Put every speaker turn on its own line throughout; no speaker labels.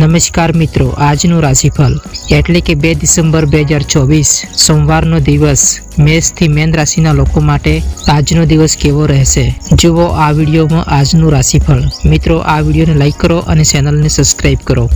નમસ્કાર મિત્રો, આજનું રાશિફળ એટલે કે બે ડિસેમ્બર બે હજાર ચોવીસ, સોમવારનો દિવસ મેષથી મેન રાશિના લોકો માટે આજનો દિવસ કેવો રહેશે? જુઓ આ વિડીયોમાં આજનું રાશિફળ. મિત્રો, આ વિડીયોને લાઈક કરો અને ચેનલને સબસ્ક્રાઈબ કરો.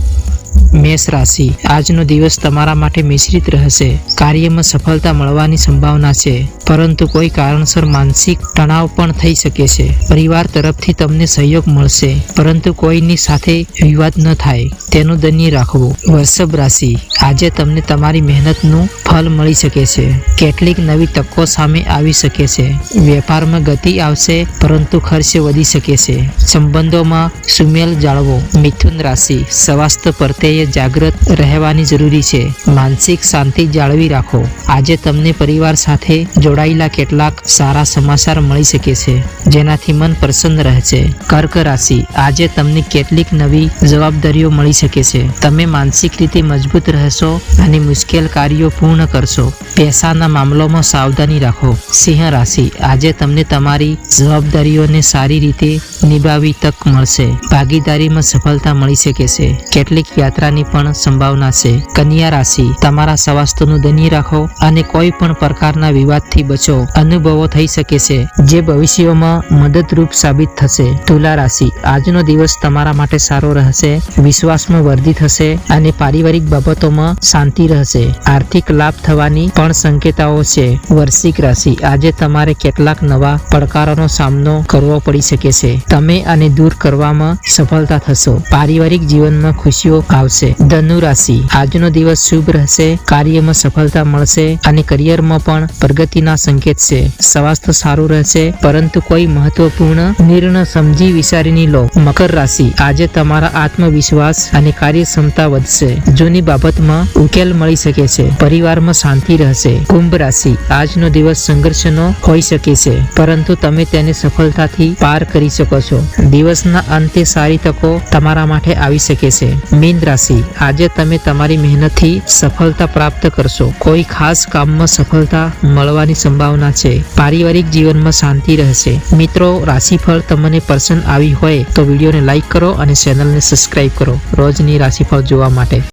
મેષ રાશિ. આજનો દિવસ તમારા માટે મિશ્રિત રહેશે. કાર્યમાં સફળતા મળવાની સંભાવના છે. પરંતુ કોઈ કારણસર માનસિક તણાવ પણ થઈ શકે છે. પરિવાર તરફથી તમને સહયોગ મળશે. પરંતુ કોઈની સાથે વિવાદ ન થાય. તેનું ધન્ય રાખવું. વૃષભ રાશિ. આજે તમને તમારી મહેનતનું ફળ મળી શકે છે. કેટલીક નવી તકો સામે આવી શકે છે. વેપારમાં ગતિ આવશે, પરંતુ ખર્ચ વધી શકે છે. સંબંધોમાં સુમેલ જાળવો. મિથુન રાશિ. સ્વાસ્થ્ય પ્રત્યે જાગૃત રહેવાની જરૂરી છે. માનસિક શાંતિ જાળવી રાખો. આજે તમને પરિવાર સાથે જોડાયેલા કેટલાક સારા સમાચાર મળી શકે છે, જેનાથી મન પ્રસન્ન રહેશે. કર્ક રાશિ. આજે તમને કેટલીક નવી જવાબદારીઓ મળી શકે છે. તમે માનસિક રીતે મજબૂત રહેશો અને મુશ્કેલ કાર્યો પૂર્ણ કરશો. પૈસાના મામલોમાં સાવધાની રાખો. સિંહ રાશિ. આજે તમને તમારી જવાબદારીઓને સારી રીતે નિભાવી તક મળશે. ભાગીદારીમાં સફળતા મળી શકે છે. કેટલીક યાત્રાની પણ સંભાવના છે. કન્યા રાશિ. તમારા સ્વાસ્થ્યનું ધન્ય રાખો અને કોઈ પણ પ્રકારના વિવાદથી બચો. અનુભવો થઈ શકે છે, જે ભવિષ્યમાં મદદરૂપ સાબિત થશે. તુલા રાશિ. આજનો દિવસ તમારા માટે સારો રહેશે, વિશ્વાસમાં વૃદ્ધિ થશે અને પારિવારિક બાબતોમાં શાંતિ રહેશે. આર્થિક લાભ થવાની પણ સંકેતાઓ છે. વર્ષિક રાશિ. આજે તમારે કેટલાક નવા પડકારોનો સામનો કરવો પડી શકે છે. તમે આને દૂર કરવામાં સફળતા થશો. પારિવારિક જીવનમાં ખુશીઓ આવશે. ધનુ રાશિ. આજનો દિવસ શુભ રહેશે, કાર્યમાં સફળતા મળશે અને કરિયરમાં પણ પ્રગતિના સંકેત છે. સ્વાસ્થ્ય સારું રહેશે, પરંતુ કોઈ મહત્વપૂર્ણ નિર્ણય સમજી વિચારીને લો. મકર રાશિ. આજે તમારા આત્મવિશ્વાસ અને કાર્યક્ષમતા વધશે. જૂની બાબતમાં ઉકેલ મળી શકે છે. પરિવારમાં શાંતિ રહેશે. કુંભ રાશિ. આજનો દિવસ સંઘર્ષનો હોઈ શકે છે, પરંતુ તમે તેને સફળતાથી પાર કરી શકો છો. દિવસના અંતે સારી તકો તમારા માટે આવી શકે છે. મીન રાશિ. આજે તમે તમારી મહેનતથી સફળતા પ્રાપ્ત કરશો. કોઈ ખાસ કામમાં સફળતા મળવાની સંભાવના છે. પારિવારિક જીવનમાં શાંતિ રહેશે. મિત્રો, રાશિફળ તમને પસંદ આવી હોય તો વિડીયોને લાઈક કરો અને ચેનલને સબસ્ક્રાઇબ કરો. રોજની રાશિફળ જોવા માટે.